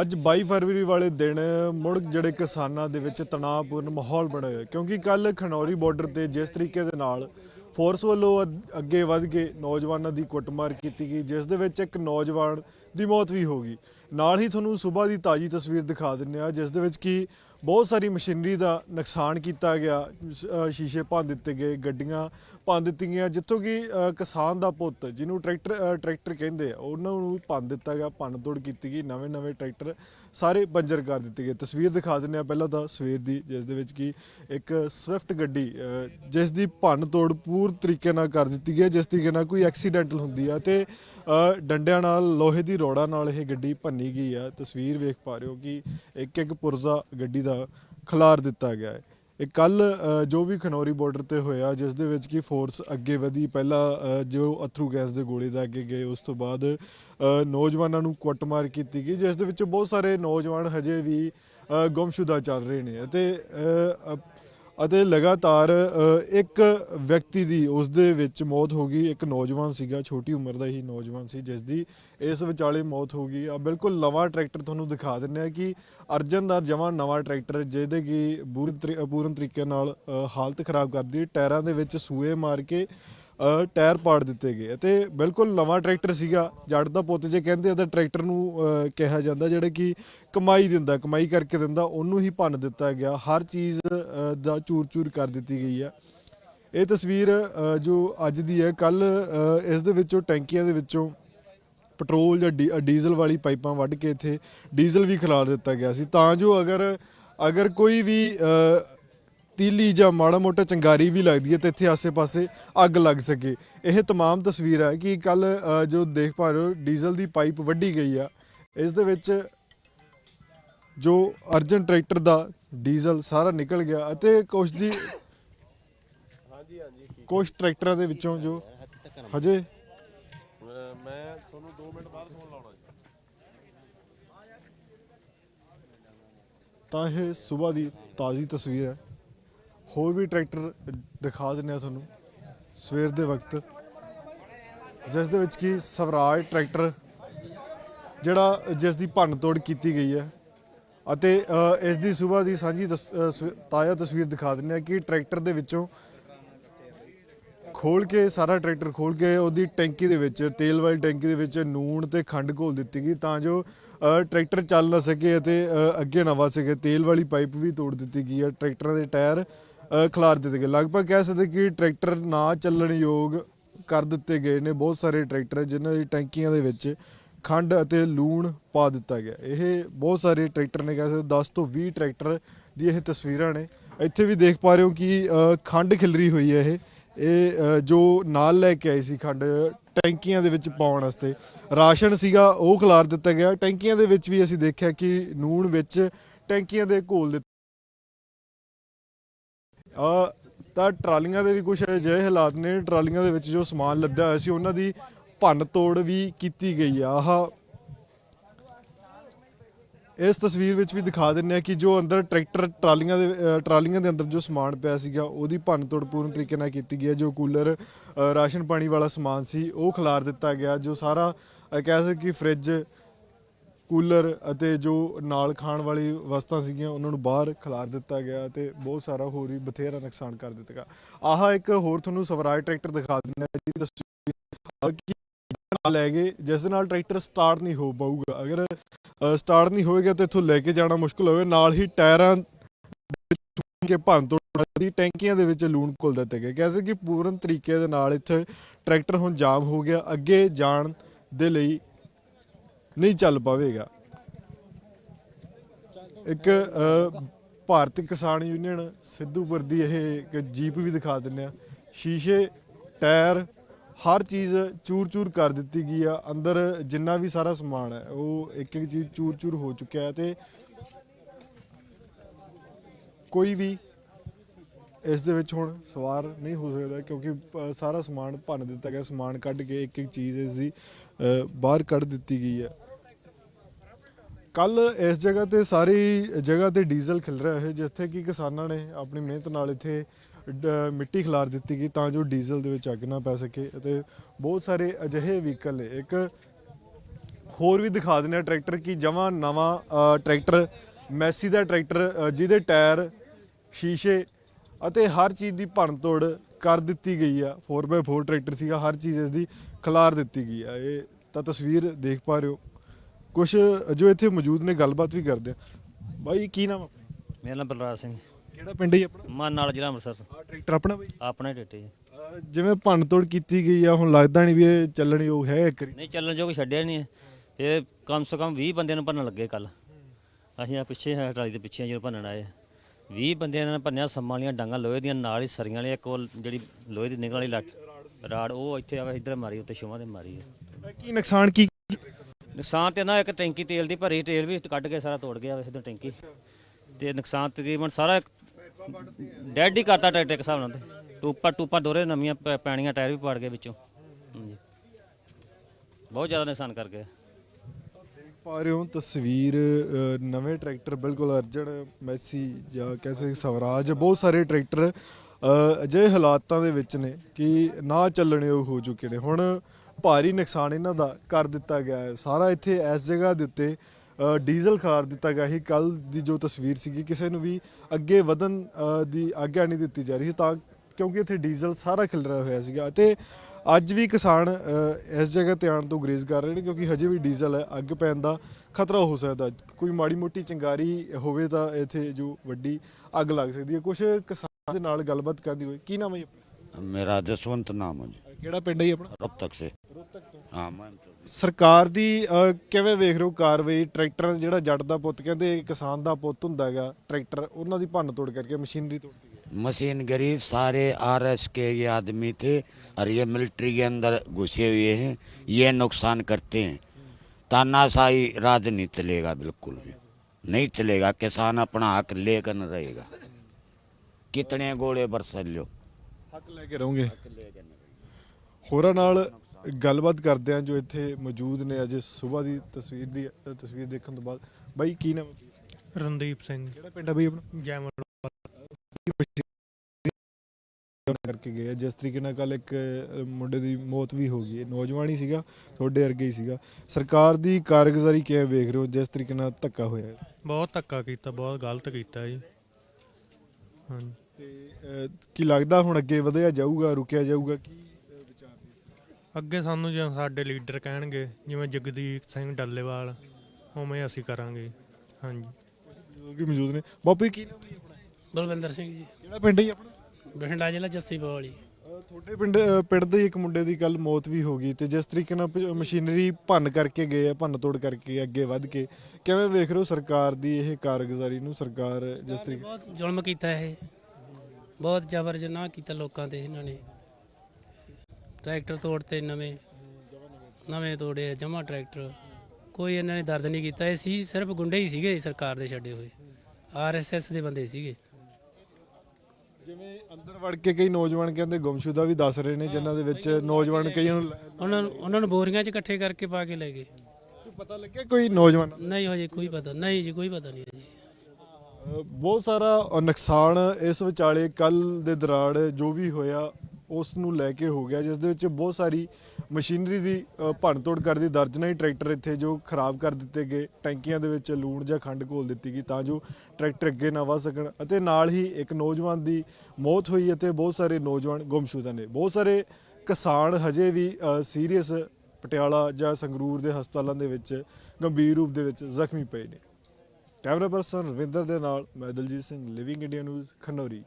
ਅੱਜ 22 ਫਰਵਰੀ ਵਾਲੇ ਦਿਨ ਮੁੜ ਜਿਹੜੇ ਕਿਸਾਨਾਂ ਦੇ ਵਿੱਚ ਤਣਾਅਪੂਰਨ ਮਾਹੌਲ ਬਣਿਆ ਹੋਇਆ, ਕਿਉਂਕਿ ਕੱਲ ਖਨੌਰੀ ਬਾਰਡਰ ਤੇ ਜਿਸ ਤਰੀਕੇ ਦੇ ਨਾਲ ਫੋਰਸ ਵੱਲੋਂ ਅੱਗ- ਅੱਗੇ ਵੱਧ ਕੇ ਨੌਜਵਾਨਾਂ ਦੀ ਕੁੱਟਮਾਰ ਕੀਤੀ ਗਈ, ਜਿਸ ਦੇ ਵਿੱਚ ਇੱਕ ਨੌਜਵਾਨ ਦੀ ਮੌਤ ਵੀ ਹੋ ਗਈ। ਨਾਲ ਹੀ ਤੁਹਾਨੂੰ ਸਵੇਰ ਦੀ ਤਾਜ਼ੀ ਤਸਵੀਰ ਦਿਖਾ ਦਿੰਨੇ ਆ ਜਿਸ ਦੇ ਵਿੱਚ ਕਿ ਬਹੁਤ ਸਾਰੀ ਮਸ਼ੀਨਰੀ ਦਾ ਨੁਕਸਾਨ ਕੀਤਾ ਗਿਆ। ਸ਼ੀਸ਼ੇ ਭੰਨ ਦਿੱਤੇ ਗਏ, ਗੱਡੀਆਂ ਭੰਨ ਦਿੱਤੀਆਂ ਗਈਆਂ ਜਿੱਥੋਂ ਕਿ ਕਿਸਾਨ ਦਾ ਪੁੱਤ, ਜਿਹਨੂੰ ਟਰੈਕਟਰ ਟਰੈਕਟਰ ਕਹਿੰਦੇ ਆ, ਉਹਨਾਂ ਨੂੰ ਭੰਨ ਦਿੱਤਾ ਗਿਆ, ਭੰਨ ਤੋੜ ਕੀਤੀ ਗਈ ਨਵੇਂ ਨਵੇਂ ਟਰੈਕਟਰ ਸਾਰੇ ਬੰਜਰ ਕਰ ਦਿੱਤੇ ਗਏ। ਤਸਵੀਰ ਦਿਖਾ ਦਿੰਨੇ ਆ ਪਹਿਲਾਂ ਤਾਂ ਸਵੇਰ ਦੀ, ਜਿਸ ਦੇ ਵਿੱਚ ਕਿ ਇੱਕ ਸਵਿਫਟ ਗੱਡੀ ਜਿਸ ਦੀ ਭੰਨ ਤੋੜ ਪੂਰ ਤਰੀਕੇ ਨਾਲ ਕਰ ਦਿੱਤੀ ਗਈ ਜਿਸ ਤਰੀਕੇ ਨਾਲ ਕੋਈ ਐਕਸੀਡੈਂਟਲ ਹੁੰਦੀ ਆ ਤੇ ਡੰਡਿਆਂ ਨਾਲ, ਲੋਹੇ ਦੀ ਰੋੜਾਂ ਨਾਲ ਇਹ ਗੱਡੀ ਭੰਨ ਗਈ ਆ, ਤਸਵੀਰ ਵੇਖ ਪਾ ਰਹੇ ਹੋ ਕਿ ਇੱਕ ਇੱਕ ਪੁਰਜ਼ਾ ਗੱਡੀ ਦਾ ਖਿਲਾਰ ਦਿੱਤਾ ਗਿਆ ਹੈ। ਇਹ ਕੱਲ ਜੋ ਵੀ ਖਨੌਰੀ ਬਾਰਡਰ ਤੇ ਹੋਇਆ, ਜਿਸ ਦੇ ਵਿੱਚ ਕੀ ਫੋਰਸ ਅੱਗੇ ਵਧੀ, ਪਹਿਲਾਂ ਜੋ ਅਥਰੂ ਗੈਸ ਦੇ ਗੋਲੇ ਦਾ ਅੱਗੇ ਗਏ, ਉਸ ਤੋਂ ਬਾਅਦ ਨੌਜਵਾਨਾਂ ਨੂੰ ਕੁੱਟਮਾਰ ਕੀਤੀ ਗਈ, ਜਿਸ ਦੇ ਵਿੱਚ ਬਹੁਤ ਸਾਰੇ ਨੌਜਵਾਨ ਹਜੇ ਵੀ ਗੁੰਮਸ਼ੁਦਾ ਚੱਲ ਰਹੇ ਨੇ ਅਤੇ ਅਤੇ ਲਗਾਤਾਰ ਇੱਕ ਵਿਅਕਤੀ ਦੀ ਉਸ ਦੇ ਵਿੱਚ ਮੌਤ ਹੋ ਗਈ। ਇੱਕ ਨੌਜਵਾਨ ਸੀਗਾ, ਛੋਟੀ ਉਮਰ ਦਾ ਹੀ ਨੌਜਵਾਨ ਸੀ, ਜਿਸ ਦੀ ਇਸ ਵਿਚਾਲੇ ਮੌਤ ਹੋ ਗਈ। ਆ ਬਿਲਕੁਲ ਨਵਾਂ ਟਰੈਕਟਰ ਤੁਹਾਨੂੰ ਦਿਖਾ ਦਿੰਨੇ ਆ ਕਿ ਅਰਜਨ ਦਾ ਜਮਾਂ ਨਵਾਂ ਟਰੈਕਟਰ, ਜਿਹਦੇ ਕਿ ਪੂਰਨ ਤਰੀ- ਪੂਰਨ ਤਰੀਕੇ ਨਾਲ ਹਾਲਤ ਖਰਾਬ ਕਰਦੀ ਟਾਇਰਾਂ ਦੇ ਵਿੱਚ ਸੂਏ ਮਾਰ ਕੇ ਟਾਇਰ ਪਾੜ ਦਿੱਤੇ ਗਏ। ਅਤੇ ਬਿਲਕੁਲ ਨਵਾਂ ਟਰੈਕਟਰ ਸੀਗਾ। ਜੱਟ ਦਾ ਪੁੱਤ ਜੇ ਕਹਿੰਦੇ ਆ, ਤਾਂ ਟਰੈਕਟਰ ਨੂੰ ਕਿਹਾ ਜਾਂਦਾ ਜਿਹੜਾ ਕਿ ਕਮਾਈ ਦਿੰਦਾ, ਕਮਾਈ ਕਰਕੇ ਦਿੰਦਾ, ਉਹਨੂੰ ਹੀ ਭੰਨ ਦਿੱਤਾ ਗਿਆ। ਹਰ ਚੀਜ਼ ਦਾ ਚੂਰ-ਚੂਰ ਕਰ ਦਿੱਤੀ ਗਈ ਆ। ਇਹ ਤਸਵੀਰ ਜੋ ਅੱਜ ਦੀ ਹੈ ਕੱਲ ਇਸ ਦੇ ਵਿੱਚੋਂ, ਟੈਂਕੀਆਂ ਦੇ ਵਿੱਚੋਂ ਪੈਟਰੋਲ ਜਾਂ ਡੀ- ਡੀਜ਼ਲ ਵਾਲੀ ਪਾਈਪਾਂ ਵੱਢ ਕੇ ਇੱਥੇ ਡੀਜ਼ਲ ਵੀ ਖਿਲਾਰ ਦਿੱਤਾ ਗਿਆ ਸੀ। ਤਾਂ ਜੋ ਅਗਰ ਅਗਰ ਕੋਈ ਵੀ ਤੀਲੀ ਜਾਂ ਮਾੜਾ ਮੋਟਾ ਚੰਗਾਰੀ ਵੀ ਲੱਗਦੀ ਹੈ ਤੇ ਇੱਥੇ ਆਸੇ-ਪਾਸੇ ਅੱਗ ਲੱਗ ਸਕੇ ਇਹ तमाम ਤਸਵੀਰ ਹੈ ਕਿ ਕੱਲ ਜੋ ਦੇਖ ਪਾ ਰਹੇ ਹੋ ਡੀਜ਼ਲ ਦੀ ਪਾਈਪ ਵੱਢੀ ਗਈ ਆ ਇਸ ਦੇ ਵਿੱਚ ਜੋ ਅਰਜਨ ਟਰੈਕਟਰ ਦਾ ਡੀਜ਼ਲ ਸਾਰਾ ਨਿਕਲ ਗਿਆ ਅਤੇ ਕੁਛ ਦੀ ਹਾਂਜੀ ਹਾਂਜੀ ਠੀਕ ਕੁਛ ਟਰੈਕਟਰਾਂ ਦੇ ਵਿੱਚੋਂ ਜੋ ਹਜੇ ਅਹ ਮੈਂ ਤੁਹਾਨੂੰ 2 ਮਿੰਟ ਬਾਅਦ ਫੋਨ ਲਾਉਣਾ ਜੀ ਤਾਂ ਇਹ ਸਵੇਰ ਦੀ ਤਾਜ਼ੀ ਤਸਵੀਰ ਹੈ ਹੋਰ ਵੀ ਟਰੈਕਟਰ ਦਿਖਾ ਦਿੰਨੇ ਆ ਤੁਹਾਨੂੰ ਸਵੇਰ ਦੇ ਵਕਤ। ਜਿਸ ਦੇ ਵਿੱਚ ਕੀ ਸਵਰਾਜ ਟਰੈਕਟਰ ਜਿਹੜਾ ਜਿਸ ਦੀ ਭੰਨ ਤੋੜ ਕੀਤੀ ਗਈ ਹੈ ਅਤੇ ਅ, ਇਸ ਦੀ ਸਵੇਰ ਦੀ ਸਾਂਝੀ ਤਸ- ਤਾਜ਼ਾ ਤਸਵੀਰ ਦਿਖਾ ਦਿੰਨੇ ਆ ਕਿ ਟਰੈਕਟਰ ਦੇ ਵਿੱਚੋਂ ਖੋਲ ਕੇ ਸਾਰਾ ਟਰੈਕਟਰ ਖੋਲ ਕੇ ਉਹਦੀ ਟੈਂਕੀ ਦੇ ਵਿੱਚ ਤੇਲ ਵਾਲੀ ਟੈਂਕੀ ਦੇ ਵਿੱਚ ਨੂਣ ਤੇ ਖੰਡ ਘੋਲ ਦਿੱਤੀ ਗਈ ਤਾਂ ਜੋ ਟਰੈਕਟਰ ਚੱਲ ਨਾ ਸਕੇ ਅਤੇ ਅੱਗੇ ਨਾ ਵਧ ਸਕੇ। ਤੇਲ ਵਾਲੀ ਪਾਈਪ ਵੀ ਤੋੜ ਦਿੱਤੀ ਗਈ ਹੈ। ਟਰੈਕਟਰਾਂ ਦੇ ਟਾਇਰ ਖਲਾਰ ਦਿੱਤੇ ਗਏ। ਲਗਭਗ ਕਹਿ ਸਕਦੇ ਕਿ ਟਰੈਕਟਰ ਨਾ ਚੱਲਣ ਯੋਗ ਕਰ ਦਿੱਤੇ ਗਏ ਨੇ ਬਹੁਤ ਸਾਰੇ ਟਰੈਕਟਰ, ਜਿਨ੍ਹਾਂ ਦੀ ਟੈਂਕੀਆਂ ਦੇ ਵਿੱਚ ਖੰਡ ਅਤੇ ਲੂਣ ਪਾ ਦਿੱਤਾ ਗਿਆ। ਇਹ ਬਹੁਤ ਸਾਰੇ ਟਰੈਕਟਰ ਨੇ, ਕਹਿ ਸਕਦੇ 10 ਤੋਂ 20 ਟਰੈਕਟਰ ਦੀ ਇਹ ਤਸਵੀਰਾਂ ਨੇ। ਇੱਥੇ ਵੀ ਦੇਖ ਪਾ ਰਹੇ ਹੋ ਕਿ ਖੰਡ ਖਿਲਰੀ ਹੋਈ ਹੈ ਇਹ। ਇਹ ਜੋ ਨਾਲ ਲੈ ਕੇ ਆਈ ਸੀ ਖੰਡ, ਟੈਂਕੀਆਂ ਦੇ ਵਿੱਚ ਪਾਉਣ ਵਾਸਤੇ। ਰਾਸ਼ਨ ਸੀਗਾ, ਉਹ ਖਿਲਾਰ ਦਿੱਤਾ ਗਿਆ। ਟੈਂਕੀਆਂ ਦੇ ਵਿੱਚ ਵੀ ਅਸੀਂ ਦੇਖਿਆ ਕਿ ਨੂਣ ਵਿੱਚ ਟੈਂਕੀਆਂ ਦੇ ਘੋਲ ਦਿੱਤੇ ਤਾਂ ਟਰਾਲੀਆਂ ਦੇ ਵੀ ਕੁਝ ਅਜਿਹੇ ਹਾਲਾਤ ਨੇ, ਟਰਾਲੀਆਂ ਦੇ ਵਿੱਚ ਜੋ ਸਮਾਨ ਲੱਦਿਆ ਹੋਇਆ ਸੀ, ਉਹਨਾਂ ਦੀ ਭੰਨ ਤੋੜ ਵੀ ਕੀਤੀ ਗਈ ਆ। ਆਹ ਇਸ ਤਸਵੀਰ ਵਿੱਚ ਵੀ ਦਿਖਾ ਦਿੰਨੇ ਆ ਕਿ ਜੋ ਅੰਦਰ ਟਰੈਕਟਰ, ਟਰਾਲੀਆਂ ਦੇ ਟਰਾਲੀਆਂ ਦੇ ਅੰਦਰ ਜੋ ਸਮਾਨ ਪਿਆ ਸੀਗਾ, ਉਹਦੀ ਭੰਨ ਤੋੜ ਪੂਰਨ ਤਰੀਕੇ ਨਾਲ ਕੀਤੀ ਗਈ ਹੈ। ਜੋ ਕੂਲਰ ਰਾਸ਼ਨ ਪਾਣੀ ਵਾਲਾ ਸਮਾਨ ਸੀ, ਉਹ ਖਿਲਾਰ ਦਿੱਤਾ ਗਿਆ। ਜੋ ਸਾਰਾ ਕਹਿ ਸਕਦੇ ਕਿ ਫ੍ਰਿਜ ਕੂਲਰ ਅਤੇ ਜੋ ਨਾਲ ਖਾਣ ਵਾਲੀ ਵਸਤਾਂ ਸੀਗੀਆਂ, ਉਹਨਾਂ ਨੂੰ ਬਾਹਰ ਖਿਲਾਰ ਦਿੱਤਾ ਗਿਆ ਤੇ ਬਹੁਤ ਸਾਰਾ ਹੋਰ ਵੀ ਬਥੇਰਾ ਨੁਕਸਾਨ ਕਰ ਦਿੱਤਾ ਗਿਆ। ਆਹ ਇੱਕ ਹੋਰ ਤੁਹਾਨੂੰ ਸਵਰਾਜ ਟਰੈਕਟਰ ਦਿਖਾ ਦਿੰਦਾ ਜਿਹਦੀ ਤਸਵੀਰ ਕਿ ਨਾਲ ਲੈ ਗਏ, ਜਿਸ ਦੇ ਨਾਲ ਟਰੈਕਟਰ ਸਟਾਰਟ ਨਹੀਂ ਹੋ ਪਾਊਗਾ। ਅਗਰ ਸਟਾਰਟ ਨਹੀਂ ਹੋਏਗਾ ਤੇ ਇੱਥੋਂ ਲੈ ਕੇ ਜਾਣਾ ਮੁਸ਼ਕਲ ਹੋਵੇ ਨਾਲ ਹੀ ਟਾਇਰਾਂ ਕੇ ਭੰਨ ਤੋਂ ਦੀ ਟੈਂਕੀਆਂ ਦੇ ਵਿੱਚ ਲੂਣ ਘੁਲ ਦਿੱਤੇ ਗਏ। ਕਹਿੰਦੇ ਕਿ ਪੂਰਨ ਤਰੀਕੇ ਦੇ ਨਾਲ ਇੱਥੇ ਟਰੈਕਟਰ ਹੁਣ ਜਾਮ ਹੋ ਗਿਆ। ਅੱਗੇ ਜਾਣ ਦੇ ਲਈ ਨਹੀਂ ਚੱਲ ਪਾਵੇਗਾ। ਇੱਕ ਭਾਰਤੀ ਕਿਸਾਨ ਯੂਨੀਅਨ ਸਿੱਧੂਪੁਰ ਦੀ ਇਹ ਇੱਕ ਜੀਪ ਵੀ ਦਿਖਾ ਦਿੰਨੇ ਆ। ਸ਼ੀਸ਼ੇ, ਟਾਇਰ, ਹਰ ਚੀਜ਼ ਚੂਰ-ਚੂਰ ਕਰ ਦਿੱਤੀ ਗਈ ਆ। ਅੰਦਰ ਜਿੰਨਾ ਵੀ ਸਾਰਾ ਸਮਾਨ ਹੈ, ਉਹ ਇੱਕ ਇੱਕ ਚੀਜ਼ ਚੂਰ-ਚੂਰ ਹੋ ਚੁੱਕਿਆ ਹੈ ਤੇ ਕੋਈ ਵੀ ਇਸ ਦੇ ਵਿੱਚ ਹੁਣ ਸਵਾਰ ਨਹੀਂ ਹੋ ਸਕਦਾ ਕਿਉਂਕਿ ਸਾਰਾ ਸਮਾਨ ਭੰਨ ਦਿੱਤਾ ਗਿਆ, ਸਮਾਨ ਕੱਢ ਕੇ ਇੱਕ ਇੱਕ ਚੀਜ਼ ਇਸ ਦੀ ਬਾਹਰ ਕੱਢ ਦਿੱਤੀ ਗਈ ਹੈ। ਕੱਲ ਇਸ ਜਗ੍ਹਾ ਤੇ ਸਾਰੀ ਜਗ੍ਹਾ ਤੇ ਡੀਜ਼ਲ ਖਿਲ ਰਿਹਾ ਹੈ ਜਿੱਥੇ ਕਿ ਕਿਸਾਨਾਂ ਨੇ ਆਪਣੀ ਮਿਹਨਤ ਨਾਲ ਇੱਥੇ ਡ- ਮਿੱਟੀ ਖਿਲਾਰ ਦਿੱਤੀ ਗਈ ਤਾਂ ਜੋ ਡੀਜ਼ਲ ਦੇ ਵਿੱਚ ਅੱਗ ਨਾ ਪੈ ਸਕੇ ਅਤੇ ਬਹੁਤ ਸਾਰੇ ਅਜਿਹੇ ਵਹੀਕਲ ਨੇ। ਇੱਕ ਹੋਰ ਵੀ ਦਿਖਾ ਦਿੰਦੇ ਆ ਟਰੈਕਟਰ ਕੀ ਜਮਾ ਨਵਾਂ ਅ, ਟਰੈਕਟਰ ਮੈਸੀ ਦਾ ਟਰੈਕਟਰ ਅ, ਜਿਹਦੇ ਟਾਇਰ ਸ਼ੀਸ਼ੇ ਅਤੇ ਹਰ ਚੀਜ਼ ਦੀ ਭੰਨ ਤੋੜ ਕਰ ਦਿੱਤੀ ਗਈ ਆ। 4x4 ਟਰੈਕਟਰ ਸੀਗਾ ਹਰ ਚੀਜ਼ ਇਸ ਦੀ ਖਿਲਾਰ ਦਿੱਤੀ ਗਈ ਆ। ਇਹ ਤਾਂ ਤਸਵੀਰ ਦੇਖ ਪਾ ਰਹੇ ਹੋ। ਕੁਝ ਜੋ ਇੱਥੇ ਮੌਜੂਦ ਨੇ ਗੱਲਬਾਤ ਵੀ ਕਰਦੇ ਆ। ਬਾਈ ਕੀ ਨਾਮ ਆਪਣਾ? ਮੇਰਾ ਨਾਮ ਬਲਰਾਜ ਸਿੰਘ। ਕਿਹੜਾ ਪਿੰਡ ਹੈ ਆਪਣਾ? ਮਾਨ ਨਾਲ ਜ਼ਿਲ੍ਹਾ ਅੰਮ੍ਰਿਤਸਰ। ਆ ਟਰੈਕਟਰ ਆਪਣਾ ਬਾਈ? ਆਪਣਾ ਡੇਟੇ ਜੀ। ਅਹ ਜਿਵੇਂ ਭੰਨਤੋੜ ਕੀਤੀ ਗਈ ਆ ਹੁਣ ਲੱਗਦਾ ਨਹੀਂ ਵੀ ਇਹ ਚੱਲਣ ਯੋਗ ਹੈ ਇੱਕ ਵਾਰੀ। ਨਹੀਂ ਚੱਲਣ ਜੋਗ ਛੱਡਿਆ ਨਹੀਂ ਇਹ ਕਮ ਸੇ ਕਮ 20 ਬੰਦਿਆਂ ਨੂੰ ਭੰਨਣ ਲੱਗੇ ਕੱਲ ਅਸੀਂ ਆ ਪਿੱਛੇ ਹੈ ਟਰਾਲੀ ਦੇ ਪਿੱਛੇ ਜਦੋਂ ਭੰਨਣ ਆਏ। 20 ਬੰਦਿਆਂ ਨੇ ਭੰਨਿਆ ਸੰਮਾਂ ਵਾਲੀਆਂ ਡਾਂਗਾਂ ਲੋਹੇ ਦੀਆਂ ਨਾਲ ਹੀ ਸਰੀਆਂ ਵਾਲੀ ਇੱਕ ਉਹ ਜਿਹੜੀ ਲੋਹੇ ਦੀ ਨਿਕਲ ਵਾਲੀ ਲੱਟ ਰਾੜ ਉਹ ਇੱਥੇ ਆਵੇ ਇੱਧਰ ਮਾਰੀ ਉੱਤੇ ਛੋਵਾਂ ਦੇ ਮਾਰੀ। ਕੀ ਨੁਕਸਾਨ ਕੀ ਨੁਕਸਾਨ ਤੇ ਨਾ ਇੱਕ ਟੈਂਕੀ ਤੇਲ ਦੀ ਭਰੀ ਤੇਲ ਵੀ ਕੱਢ ਕੇ ਸਾਰਾ ਤੋੜ ਗਿਆ ਵੇਖਦੇ ਟੈਂਕੀ। ਤੇ ਨੁਕਸਾਨ ਤਕਰੀਬਨ ਸਾਰਾ ਡੈਡ ਹੀ ਕਰਤਾ ਟਰੈਕਟਰ ਇੱਕ ਹਿਸਾਬ ਨਾਲ ਤੇ। ਟੂਪਾ ਟੂਪਾ ਦੋਰੇ ਨਵੀਆਂ ਪੈ- ਪੈਣੀਆਂ ਟਾਇਰ ਵੀ ਪਾੜ ਗਏ ਵਿੱਚੋਂ। ਹਾਂਜੀ। ਬਹੁਤ ਜ਼ਿਆਦਾ ਨੁਕਸਾਨ ਕਰ ਗਏ। ਦੇਖ ਪਾ ਰਹੇ ਹੋ ਤਸਵੀਰ ਅ, ਨਵੇਂ ਟਰੈਕਟਰ ਬਿਲਕੁਲ ਅਰਜਨ ਮੈਸੀ ਜਾਂ ਕੈਸੇ ਸਵਰਾਜ ਬਹੁਤ ਸਾਰੇ ਟਰੈਕਟਰ ਅ, ਅਜਿਹੇ ਹਾਲਾਤਾਂ ਦੇ ਵਿੱਚ ਨੇ ਕਿ ਨਾ ਚੱਲਣਯੋਗ ਹੋ ਚੁੱਕੇ ਨੇ। ਹੁਣ ਭਾਰੀ ਨੁਕਸਾਨ ਇਹਨਾਂ ਦਾ ਕਰ ਦਿੱਤਾ ਗਿਆ ਹੈ। ਸਾਰਾ ਇੱਥੇ ਇਸ ਜਗ੍ਹਾ ਦੇ ਉੱਤੇ ਡੀਜ਼ਲ ਖਾਰ ਦਿੱਤਾ ਗਿਆ ਸੀ। ਕੱਲ ਦੀ ਜੋ ਤਸਵੀਰ ਸੀਗੀ, ਕਿਸੇ ਨੂੰ ਵੀ ਅੱਗੇ ਵਧਣ ਦੀ ਆਗਿਆ ਨਹੀਂ ਦਿੱਤੀ ਜਾ ਰਹੀ ਸੀ, ਤਾਂ ਕਿਉਂਕਿ ਇੱਥੇ ਡੀਜ਼ਲ ਸਾਰਾ ਖਿਲ ਰਿਹਾ ਹੋਇਆ ਸੀਗਾ। ਅਤੇ ਅੱਜ ਵੀ ਕਿਸਾਨ ਇਸ ਜਗ੍ਹਾ ਤੇ ਆਣ ਤੋਂ ਗਰੇਜ਼ ਕਰ ਰਹੇ ਨੇ, ਕਿਉਂਕਿ ਹਜੇ ਵੀ ਡੀਜ਼ਲ ਹੈ, ਅੱਗ ਪੈਣ ਦਾ ਖਤਰਾ ਹੋ ਸਕਦਾ ਕੋਈ ਮਾੜੀ ਮੋਟੀ ਚੰਗਾਰੀ ਹੋਵੇ ਤਾਂ ਇੱਥੇ ਜੋ ਵੱਡੀ ਅੱਗ ਲੱਗ ਸਕਦੀ ਹੈ। ਕੁਝ ਕਿਸਾਨ ਦੇ ਨਾਲ ਗੱਲਬਾਤ ਕਰਦੀ ਹੋਈ, ਕੀ ਨਾਮ ਹੈ ਮੇਰਾ ਜਸਵੰਤ ਨਾਮ ਹੈ ਜੀ। ਕਿਹੜਾ ਪਿੰਡ ਹੈ ਜੀ ਆਪਣਾ अब तक से हाँ मैं ਸਰਕਾਰ ਦੀ ਅ, ਕਿਵੇਂ ਵੇਖ ਰਹੇ ਹੋ ਕਾਰਵਾਈ ਟਰੈਕਟਰ ਜਿਹੜਾ ਜੱਟ ਦਾ ਪੁੱਤ ਕਹਿੰਦੇ ਕਿਸਾਨ ਦਾ ਪੁੱਤ ਹੁੰਦਾ ਹੈਗਾ ਟਰੈਕਟਰ ਉਹਨਾਂ ਦੀ ਭੰਨ ਤੋੜ ਕਰਕੇ ਮਸ਼ੀਨਰੀ ਤੋੜ ਕੇ ਗਏ। मशीन गरीब सारे आरएस के ये आदमी थे और ये मिलिट्री के अंदर घुसे हुए हैं ये नुकसान करते हैं तानाशाही राज नहीं चलेगा बिल्कुल भी नहीं चलेगा किसान अपना हक लेकर न रहेगा कितने गोले बरसल लो ਹੱਕ ਲੈ ਕੇ ਰਹੋਗੇ ਹੋਰਾਂ ਨਾਲ ਗੱਲਬਾਤ ਕਰਦੇ ਆ ਜੋ ਇੱਥੇ ਮੌਜੂਦ ਨੇ ਅੱਜ ਸਵੇਰ ਦੀ ਤਸਵੀਰ ਦੀ ਤਸਵੀਰ ਦੇਖਣ ਤੋਂ ਬਾਅਦ। ਬਾਈ ਕੀ ਨਾਮ ਰਣਦੀਪ ਸਿੰਘ। ਕਿਹੜਾ ਪਿੰਡ ਹੈ ਬਾਈ ਆਪਣਾ? ਜੈਮਲ ਕਰਕੇ ਗਏ ਆ। ਜਿਸ ਤਰੀਕੇ ਨਾਲ ਕੱਲ ਇੱਕ ਮੁੰਡੇ ਦੀ ਮੌਤ ਵੀ ਹੋ ਗਈ ਨੌਜਵਾਨ ਹੀ ਸੀਗਾ ਤੁਹਾਡੇ ਵਰਗੇ ਹੀ ਸੀਗਾ। ਸਰਕਾਰ ਦੀ ਕਾਰਗੁਜ਼ਾਰੀ ਕਿਵੇਂ ਵੇਖ ਰਹੇ ਹੋ? ਜਿਸ ਤਰੀਕੇ ਨਾਲ ਧੱਕਾ ਹੋਇਆ ਬਹੁਤ ਧੱਕਾ ਕੀਤਾ ਬਹੁਤ ਗਲਤ ਕੀਤਾ ਜੀ। ਹਾਂਜੀ। ਤੇ ਕੀ ਲੱਗਦਾ ਹੁਣ ਅੱਗੇ ਵਧਿਆ ਜਾਊਗਾ ਰੁਕਿਆ ਜਾਊਗਾ? ਕੀ ਅੱਗੇ ਸਾਨੂੰ ਜਿਵੇਂ ਸਾਡੇ ਲੀਡਰ ਕਹਿਣਗੇ ਜਿਵੇਂ ਜਗਦੀਪ ਸਿੰਘ ਡੱਲੇਵਾਲ ਉਵੇਂ ਅਸੀਂ ਕਰਾਂਗੇ। ਹਾਂਜੀ। ਬਜ਼ੁਰਗ ਵੀ ਮੌਜੂਦ ਨੇ। ਬਾਪੂ ਜੀ, ਕੀ ਨਾਮ ਹੈ ਜੀ ਆਪਣਾ? ਬਲਵਿੰਦਰ ਸਿੰਘ ਜੀ। ਕਿਹੜਾ ਪਿੰਡ ਹੈ ਜੀ ਆਪਣਾ? ਬਠਿੰਡਾ ਜ਼ਿਲ੍ਹਾ ਜੱਸੀ ਬਵਾਲੀ। ਅ, ਤੁਹਾਡੇ ਪਿੰਡ ਪਿੰਡ ਦੇ ਇੱਕ ਮੁੰਡੇ ਦੀ ਕੱਲ ਮੌਤ ਵੀ ਹੋ ਗਈ ਤੇ ਜਿਸ ਤਰੀਕੇ ਨਾਲ ਪ- ਮਸ਼ੀਨਰੀ ਭੰਨ ਕਰਕੇ ਗਏ ਆ ਭੰਨ ਤੋੜ ਕਰਕੇ ਅੱਗੇ ਵੱਧ ਕੇ ਕਿਵੇਂ ਵੇਖ ਰਹੇ ਹੋ ਸਰਕਾਰ ਦੀ ਇਹ ਕਾਰਗੁਜ਼ਾਰੀ ਨੂੰ ਸਰਕਾਰ ਜਿਸ ਤਰੀਕੇ ਬਹੁਤ ਜ਼ੁਲਮ ਕੀਤਾ ਇਹ। ਬਹੁਤ ਜ਼ਬਰ ਜਨਾਹ ਕੀਤਾ ਲੋਕਾਂ ਤੇ ਇਹਨਾਂ ਨੇ। ਟਰੈਕਟਰ ਤੋੜਤੇ ਨਵੇਂ ਨਵੇਂ ਤੋੜੇ ਜਮਾ ਟਰੈਕਟਰ। ਕੋਈ ਇਹਨਾਂ ਨੇ ਦਰਦ ਨਹੀਂ ਕੀਤਾ ਇਹ ਸੀ ਸਿਰਫ ਗੁੰਡੇ ਹੀ ਸੀਗੇ ਸਰਕਾਰ ਦੇ ਛੱਡੇ ਹੋਏ ਆਰਐਸਐਸ ਦੇ ਬੰਦੇ ਸੀਗੇ। ਜਿਵੇਂ ਅੰਦਰ ਵੜ ਕੇ ਕਈ ਨੌਜਵਾਨ ਕਹਿੰਦੇ ਗੁੰਮਸ਼ੁਦਾ ਵੀ ਦੱਸ ਰਹੇ ਨੇ ਜਿਨ੍ਹਾਂ ਦੇ ਵਿੱਚ ਨੌਜਵਾਨ ਕਈਆਂ ਨੂੰ ਉਹਨਾਂ ਨੂੰ ਉਹਨਾਂ ਨੂੰ ਬੋਰੀਆਂ 'ਚ ਇਕੱਠੇ ਕਰਕੇ ਪਾ ਕੇ ਲੈ ਗਏ। ਪਤਾ ਲੱਗਿਆ ਕੋਈ ਨੌਜਵਾਨ ਨਹੀਂ ਹੋ ਜੇ ਕੋਈ ਪਤਾ ਨਹੀਂ ਜੀ ਕੋਈ ਪਤਾ ਨਹੀਂ ਜੀ ਬਹੁਤ ਸਾਰਾ ਨੁਕਸਾਨ ਇਸ ਵਿਚਾਲੇ ਕੱਲ ਦੇ ਦੌਰਾਨ ਜੋ ਵੀ ਹੋਇਆ ਉਸ ਨੂੰ ਲੈ ਕੇ ਹੋ ਗਿਆ ਜਿਸ ਦੇ ਵਿੱਚ ਬਹੁਤ ਸਾਰੀ ਮਸ਼ੀਨਰੀ ਦੀ ਅ, ਭੰਨਤੋੜ ਕਰਦੀ ਦੀ ਦਰਜਨਾਂ ਹੀ ਟਰੈਕਟਰ ਇੱਥੇ ਜੋ ਖਰਾਬ ਕਰ ਦਿੱਤੇ ਗਏ। ਟੈਂਕੀਆਂ ਦੇ ਵਿੱਚ ਲੂਣ ਜਾਂ ਖੰਡ ਘੋਲ ਦਿੱਤੀ ਗਈ ਤਾਂ ਜੋ ਟਰੈਕਟਰ ਅੱਗੇ ਨਾ ਵਧ ਸਕਣ ਅਤੇ ਨਾਲ ਹੀ ਇੱਕ ਨੌਜਵਾਨ ਦੀ ਮੌਤ ਹੋਈ ਅਤੇ ਬਹੁਤ ਸਾਰੇ ਨੌਜਵਾਨ ਗੁੰਮਸ਼ੁਦਾ ਨੇ। ਬਹੁਤ ਸਾਰੇ ਕਿਸਾਨ ਹਜੇ ਵੀ ਸੀਰੀਅਸ ਪਟਿਆਲਾ ਜਾਂ ਸੰਗਰੂਰ ਦੇ ਹਸਪਤਾਲਾਂ ਦੇ ਵਿੱਚ ਗੰਭੀਰ ਰੂਪ ਦੇ ਵਿੱਚ ਜ਼ਖਮੀ ਪਏ ਨੇ। ਕੈਮਰਾ ਪਰਸਨ ਰਵਿੰਦਰ ਦੇ ਨਾਲ ਮੈਂ Daljit Singh living India news Khanauri.